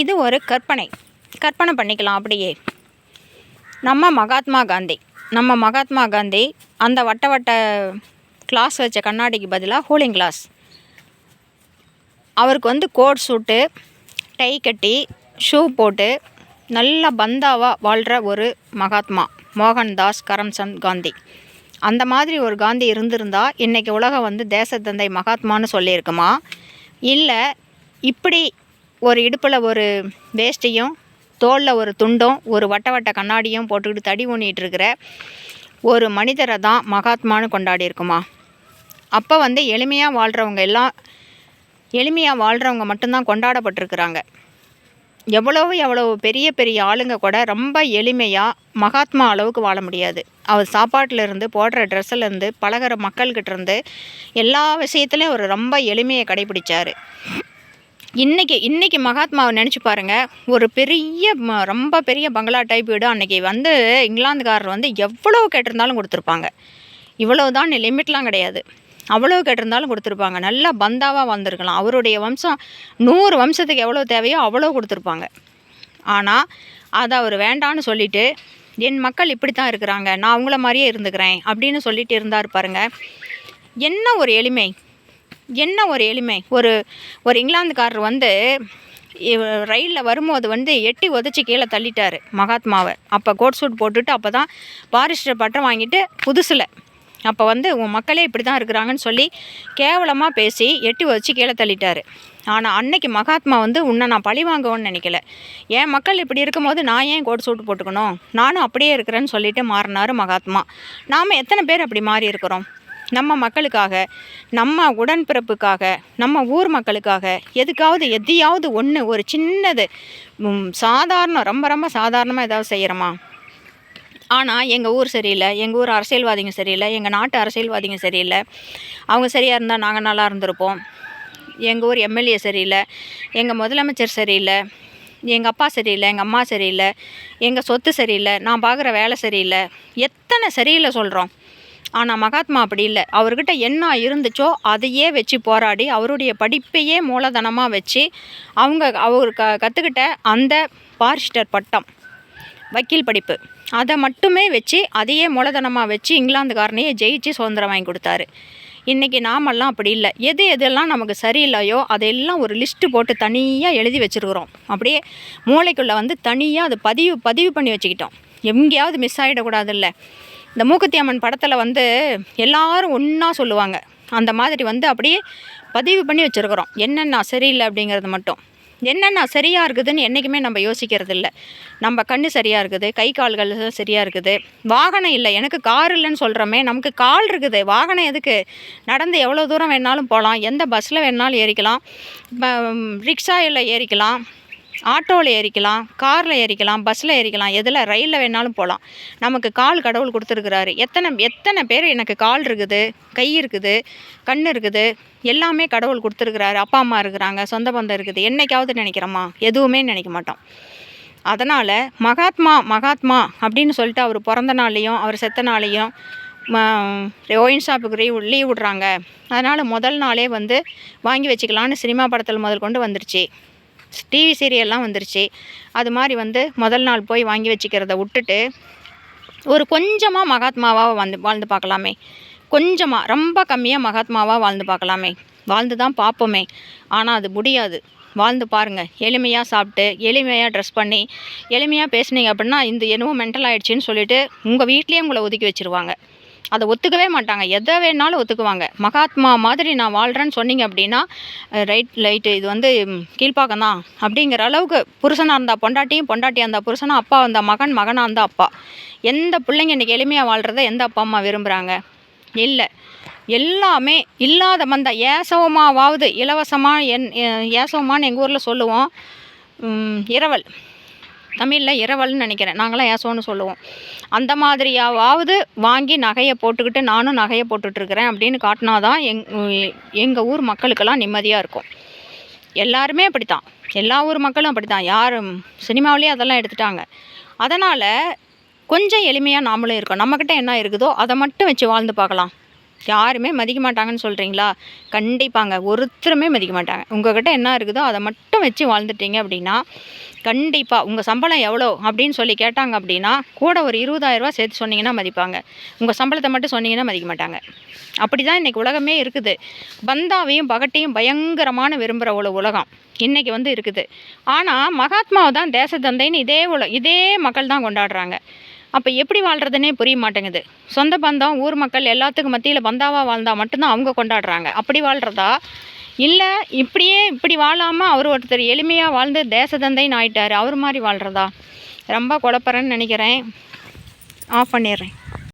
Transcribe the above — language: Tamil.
இது ஒரு கற்பனை. கற்பனை பண்ணிக்கலாம் அப்படியே. நம்ம மகாத்மா காந்தி. நம்ம மகாத்மா காந்தி அந்த வட்ட வட்ட கிளாஸ் வச்ச கண்ணாடிக்கு பதிலாக ஹூலிங் கிளாஸ் அவருக்கு வந்து கோட் சூட்டு டை கட்டி ஷூ போட்டு நல்ல பந்தாவாக வாழ்கிற ஒரு மகாத்மா மோகன்தாஸ் கரம்சந்த் காந்தி. அந்த மாதிரி ஒரு காந்தி இருந்திருந்தா இன்றைக்கி உலகம் வந்து தேசத்தந்தை மகாத்மான்னு சொல்லியிருக்குமா? இல்லை இப்படி ஒரு இடுப்பில் ஒரு வேஷ்டியும் தோளில் ஒரு துண்டும் ஒரு வட்ட வட்ட கண்ணாடியும் போட்டுக்கிட்டு தடி ஊனிட்டு இருக்கிற ஒரு மனிதரை தான் மகாத்மான்னு கொண்டாடி இருக்குமா அப்போ வந்து எளிமையாக வாழ்கிறவங்க எல்லாம் எளிமையாக வாழ்கிறவங்க மட்டும்தான் கொண்டாடப்பட்டிருக்கிறாங்க. எவ்வளவு எவ்வளோ பெரிய பெரிய ஆளுங்க கூட ரொம்ப எளிமையாக மகாத்மா அளவுக்கு வாழ முடியாது. அவர் சாப்பாட்டிலேருந்து போடுற ட்ரெஸ்ஸுலேருந்து பழகிற பழகுற எல்லா விஷயத்துலையும் அவர் ரொம்ப எளிமையை கடைபிடிச்சார். இன்றைக்கி இன்றைக்கி மகாத்மாவை நினச்சி பாருங்கள் ஒரு பெரிய ம- ரொம்ப பெரிய பங்களா டைப் வீடு அன்றைக்கி வந்து இங்கிலாந்துக்காரர் வந்து எவ்வளோ கேட்டிருந்தாலும் கொடுத்துருப்பாங்க. இவ்வளோ தான் லிமிட்லாம் கிடையாது. அவ்வளோ கேட்டிருந்தாலும் கொடுத்துருப்பாங்க. நல்லா பந்தாவாக வந்திருக்கலாம். அவருடைய வம்சம் நூறு வம்சத்துக்கு எவ்வளோ தேவையோ அவ்வளோ கொடுத்துருப்பாங்க. ஆனால் அதை அவர் வேண்டான்னு சொல்லிட்டு என் மக்கள் இப்படி தான் இருக்கிறாங்க. நான் அவங்கள மாதிரியே இருந்துக்கிறேன். அப்படின்னு சொல்லிட்டு இருந்தார் பாருங்க. என்ன ஒரு எளிமை? என்ன ஒரு எளிமை? ஒரு ஒரு இங்கிலாந்துக்காரர் வந்து ரயிலில் வரும்போது வந்து எட்டி உதச்சி கீழே தள்ளிட்டார் மகாத்மாவை. அப்போ கோட் சூட் போட்டுட்டு அப்போ தான் பாரிஸ்டர் பட்டம் வாங்கிட்டு புதுசில். அப்போ வந்து உன் மக்களே இப்படி தான் இருக்கிறாங்கன்னு சொல்லி கேவலமாக பேசி எட்டி உதச்சி கீழே தள்ளிட்டார். ஆனால் அன்னைக்கு மகாத்மா வந்து உன்னை நான் பழி வாங்குவேன்னு நினைக்கல. என் மக்கள் இப்படி இருக்கும்போது நான் ஏன் கோட் சூட் போட்டுக்கணும்? நானும் அப்படியே இருக்கிறேன்னு சொல்லிட்டு மாறினார் மகாத்மா. நாம் எத்தனை பேர் அப்படி மாறி இருக்கிறோம்? நம்ம மக்களுக்காக நம்ம உடன்பிறப்புக்காக நம்ம ஊர் மக்களுக்காக எதுக்காவது எதையாவது ஒன்று ஒரு சின்னது சாதாரணம் ரொம்ப ரொம்ப சாதாரணமாக ஏதாவது செய்கிறோமா ஆனால் எங்கள் ஊர் சரியில்லை எங்கள் ஊர் அரசியல்வாதிங்க சரியில்லை எங்கள் நாட்டு அரசியல்வாதிங்க சரியில்லை. அவங்க சரியாக இருந்தால் நாங்கள் நல்லா இருந்திருப்போம். எங்கள் ஊர் எம்எல்ஏ சரியில்லை எங்கள் முதலமைச்சர் சரியில்லை எங்கள் அப்பா சரியில்லை எங்கள் அம்மா சரியில்லை எங்கள் சொத்து சரியில்லை நான் பார்க்குற வேலை சரியில்லை. எத்தனை சரியில்லை சொல்கிறோம் ஆனால் மகாத்மா அப்படி இல்லை. அவர்கிட்ட என்ன இருந்துச்சோ அதையே வச்சு போராடி அவருடைய படிப்பையே மூலதனமாக வச்சு அவங்க அவர் க கற்றுக்கிட்ட அந்த பாரிஸ்டர் பட்டம் வக்கீல் படிப்பு. அதை மட்டுமே வச்சு அதையே மூலதனமாக வச்சு இங்கிலாந்துக்காரனையே ஜெயிச்சு சுதந்திரம் வாங்கி கொடுத்தாரு. இன்றைக்கி நாமெல்லாம் அப்படி இல்லை. எது எதெல்லாம் நமக்கு சரியில்லையோ அதையெல்லாம் ஒரு லிஸ்ட்டு போட்டு தனியாக எழுதி வச்சுருக்குறோம். அப்படியே மூளைக்குள்ளே வந்து தனியாக அது பதிவு பதிவு பண்ணி வச்சுக்கிட்டோம். எங்கேயாவது மிஸ் ஆகிடக்கூடாதுல்ல இந்த மூக்குத்தி அம்மன் படத்தில் வந்து எல்லாரும் ஒன்றா சொல்லுவாங்க. அந்த மாதிரி வந்து அப்படியே பதிவு பண்ணி வச்சுருக்குறோம். என்னென்ன சரியில்லை அப்படிங்கிறது மட்டும். என்னென்ன சரியாக இருக்குதுன்னு என்றைக்குமே நம்ம யோசிக்கிறது இல்லை நம்ம கண் சரியாக இருக்குது கை கால்கள் சரியாக இருக்குது. வாகனம் இல்லை எனக்கு கார் இல்லைன்னு சொல்கிறோமே நமக்கு கால் இருக்குது. வாகனம் எதுக்கு? நடந்து எவ்வளோ தூரம் வேணாலும் போகலாம் எந்த பஸ்ஸில் வேணாலும் ஏறிக்கலாம் ரிக்ஷாவில் ஏறிக்கலாம். ஆட்டோவில் ஏறிக்கலாம் காரில் ஏறிக்கலாம் பஸ்ஸில் ஏறிக்கலாம் எதில் ரயிலில் வேணாலும் போகலாம் நமக்கு கால் கடவுள் கொடுத்துருக்குறாரு. எத்தனை எத்தனை பேர் எனக்கு கால் இருக்குது கை இருக்குது கண் இருக்குது எல்லாமே கடவுள் கொடுத்துருக்குறாரு. அப்பா அம்மா இருக்கிறாங்க சொந்த பந்தம் இருக்குது. என்னைக்காவது நினைக்கிறோமா எதுவுமே நினைக்க மாட்டோம். அதனால் மகாத்மா மகாத்மா அப்படின்னு சொல்லிட்டு அவர் பிறந்த நாளையும் அவர் செத்த நாளையும் ஓயின் ஷாப்புக்கு லீவ் லீவ் விடுறாங்க. அதனால் முதல் நாளே வந்து வாங்கி வச்சுக்கலான்னு சினிமா படத்தில் முதல் கொண்டு வந்துருச்சு. டிவி சீரியல்லாம் வந்துருச்சு. அது மாதிரி வந்து முதல் நாள் போய் வாங்கி வச்சுக்கிறத விட்டுட்டு ஒரு கொஞ்சமாக மகாத்மாவாக வந்து வாழ்ந்து பார்க்கலாமே. கொஞ்சமாக ரொம்ப கம்மியாக மகாத்மாவாக வாழ்ந்து பார்க்கலாமே. வாழ்ந்து தான் பார்ப்போமே. ஆனால் அது முடியாது. வாழ்ந்து பாருங்கள் எளிமையாக சாப்பிட்டு எளிமையாக ட்ரெஸ் பண்ணி எளிமையாக பேசுனீங்க அப்படின்னா இந்த என்னவோ மென்டல் ஆகிடுச்சின்னு சொல்லிவிட்டு உங்கள் வீட்லேயே உங்களை ஒதுக்கி வச்சுருவாங்க. அதை ஒத்துக்கவே மாட்டாங்க. எதை வேணாலும் ஒத்துக்குவாங்க. மகாத்மா மாதிரி நான் வாழ்கிறேன்னு சொன்னீங்க அப்படின்னா ரைட் லைட்டு இது வந்து கீழ்ப்பாக்கம் தான். அப்படிங்கிற அளவுக்கு புருஷனாக இருந்தால் பொண்டாட்டியும் பொண்டாட்டியாக இருந்தால் புருஷனாக அப்பா இருந்தால் மகன் மகனாக இருந்தால் அப்பா. எந்த பிள்ளைங்க இன்றைக்கி எளிமையாக வாழ்கிறத எந்த அப்பா அம்மா விரும்புகிறாங்க இல்லை. எல்லாமே இல்லாத மந்த ஏசவமாவது இலவசமாக என் ஏசவமானு எங்கள் ஊரில் சொல்லுவோம். இரவல். தமிழில் இரவல்னு நினைக்கிறேன். நாங்களாம் ஏசோன்னு சொல்லுவோம். அந்த மாதிரியாவது வாங்கி நகையை போட்டுக்கிட்டு நானும் நகையை போட்டுட்ருக்கிறேன் அப்படின்னு காட்டினாதான் எங் எங்கள் ஊர் மக்களுக்கெல்லாம் நிம்மதியாக இருக்கும். எல்லாருமே அப்படி தான் எல்லா ஊர் மக்களும் அப்படி தான் யாரும் சினிமாவிலேயே அதெல்லாம் எடுத்துட்டாங்க. அதனால் கொஞ்சம் எளிமையாக நாமளும் இருக்கோம். நம்மக்கிட்ட என்ன இருக்குதோ அதை மட்டும் வச்சு வாழ்ந்து பார்க்கலாம். யாருமே மதிக்க மாட்டாங்கன்னு சொல்கிறீங்களா கண்டிப்பாங்க. ஒருத்தருமே மதிக்க மாட்டாங்க. உங்கள்கிட்ட என்ன இருக்குதோ அதை மட்டும் வச்சு வாழ்ந்துட்டீங்க அப்படின்னா கண்டிப்பாக உங்கள் சம்பளம் எவ்வளோ அப்படின்னு சொல்லி கேட்டாங்க அப்படின்னா கூட ஒரு இருபதாயிரரூவா சேர்த்து சொன்னீங்கன்னா மதிப்பாங்க. உங்கள் சம்பளத்தை மட்டும் சொன்னீங்கன்னா மதிக்க மாட்டாங்க. அப்படி தான் இன்றைக்கி உலகமே இருக்குது. பந்தாவையும் பகட்டையும் பயங்கரமான விரும்புகிற உல உலகம் இன்றைக்கி வந்து இருக்குது. ஆனால் மகாத்மாவை தான் தேசத்தந்தைன்னு இதே உல இதே மக்கள் தான் கொண்டாடுறாங்க. அப்போ எப்படி வாழ்கிறதுனே புரிய மாட்டேங்குது. சொந்த பந்தம் ஊர் மக்கள் எல்லாத்துக்கும் மத்தியில் பந்தாவாக வாழ்ந்தால் மட்டும்தான் அவங்க கொண்டாடுறாங்க. அப்படி வாழ்கிறதா இல்லை இப்படியே இப்படி வாழாமல் அவர் ஒருத்தர் எளிமையாக வாழ்ந்து தேசதந்தைன்னு ஆயிட்டார். அவர் மாதிரி வாழ்கிறதா ரொம்ப குழப்பறேன்னு நினைக்கிறேன். ஆஃப் பண்ணிடுறேன்.